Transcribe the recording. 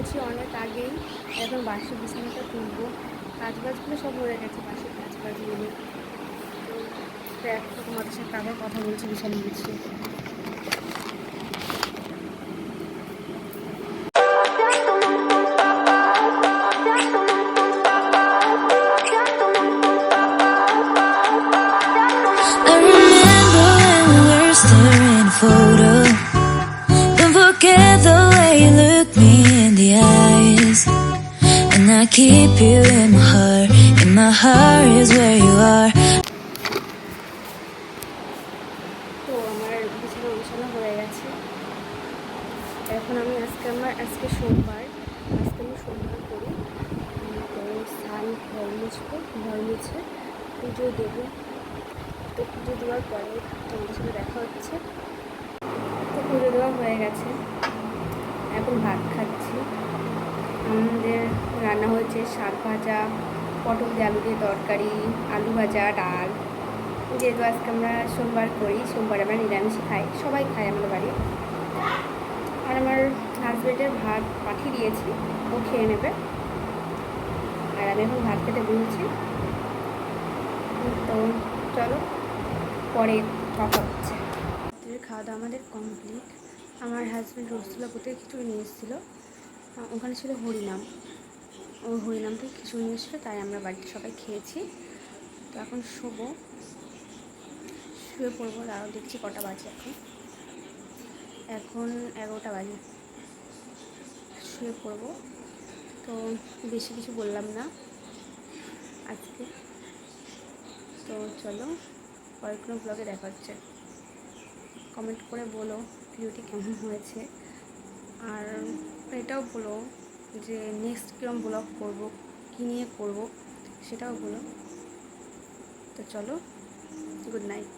উঠেছি অনেক আগেই। এখন বাসি বিছানাটা তুলবো। কাজ বাজগুলো সব হয়ে গেছে বাসির কাজ বাজগুলো তো দেখ তোমাদের সাথে আবার কথা বলছি were staring a keep you in my heart. And my heart is where you are. তো আমার হয়ে গেছে। এখন আমি আজকে আমার আজকে সোমবার। আজকে আমি সোমবার করি। স্নান পুজো দেবো। তো পুজো দেওয়ার পরে তোমাদের সাথে দেখা হচ্ছে। তো পুজো দেওয়া হয়ে গেছে। এখন ভাত খাচ্ছি। আমাদের রান্না হয়েছে শাক ভাজা, পটল দিয়ে আলু দিয়ে তরকারি, আলু ভাজা, ডাল। যেহেতু আজকে আমরা সোমবার করি, সোমবার আমরা নিরামিষ খাই, সবাই খায় আমাদের বাড়ি। আর আমার হাজব্যান্ডের ভাত পাঠিয়ে দিয়েছি, ও খেয়ে নেবে। আর আমি এখন ভাত খেতে বলছি তো চলো, পরে কথা হচ্ছে। খাওয়া দাওয়া আমাদের কমপ্লিট আমার হাজব্যান্ড রসুলাপুর থেকে খিচুড়ি নিয়ে এসেছিল। ওখানে ছিল হরিনাম। ও হরিনাম থেকে খিচুড়ি নিয়ে এসেছিল, তাই আমরা বাড়িতে সবাই খেয়েছি। তো এখন শোবো। শুয়ে পড়ব আরও দেখছি কটা বাজে এখন। এখন এগারোটা বাজে। শুয়ে পড়ব। তো বেশি কিছু বললাম না আজকে। তো চলো, পরের কোনো ব্লগে দেখা হচ্ছে। কমেন্ট করে বলো ভিডিওটি কেমন হয়েছে। আর এটাও বলো যে নেক্সট কীরকম ব্লগ করব, কী নিয়ে করব, সেটাও বলো। তো চলো গুড নাইট